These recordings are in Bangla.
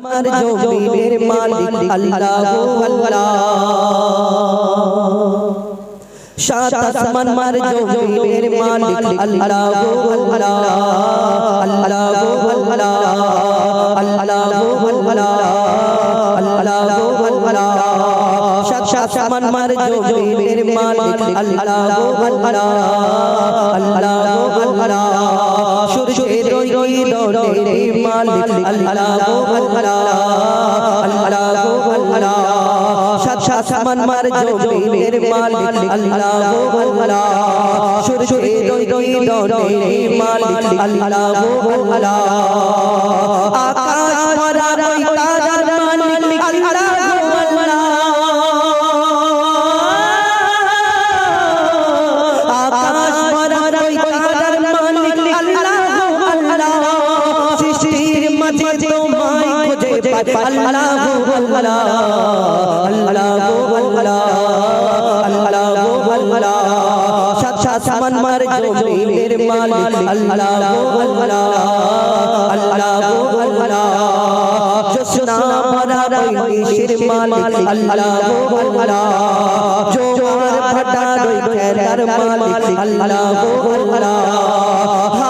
আমার জমিনের মালিক আল্লাহ আল্লাহ। সাত আসমান মার জমিনের মালিক আল্লাহ আল্লাহ। আল্লাহ আল্লাহ। আল্লাহ আল্লাহ আল্লাহ সাত সাত আসমান মার জমিনের মালিক আল্লাহ আল্লাহ আল্লাহ। মালিক আল্লাহ আল্লাহ আল্লাহ আল্লাহ সাত সাত আসমান মার জমিনের মালিক আল্লাহ আল্লাহ সূর্যের রই দরে মালিক আল্লাহ আল্লাহ আকাশ আল্লাহ আল্লাহ আল্লাহ আল্লাহ আল্লাহ আল্লাহ সাত সামান মার জমিনের মালিক আল্লাহ আল্লাহ আল্লাহ আল্লাহ জোসনা ভরা রই মালিক আল্লাহ আল্লাহ জোয়ার ফাটা রই খেলার মালিক আল্লাহ আল্লাহ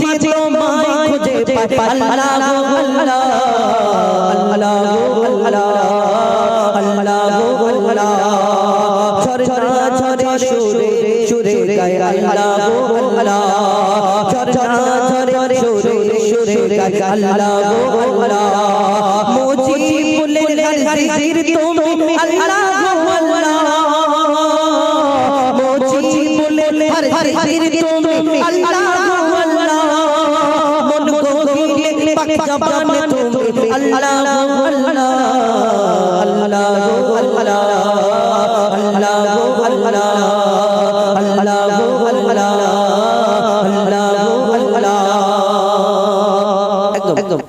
মাঝে তোমায় খুঁজে পাই আল্লাহ আল্লাহ আল্লাহ আল্লাহ আল্লাহ আল্লাহ ঝরঝরা ঝরে সুরে সুরে গায় আল্লাহ আল্লাহ ঝরঝরা ঝরে সুরে সুরে গায় আল্লাহ আল্লাহ মুজি হাজির তুমি আল্লাহ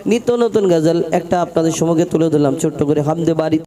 নিত্য নতুন গাজাল একটা আপনাদের সমুখে তুলে ধরলাম ছোট্ট করে হামদে বাড়ি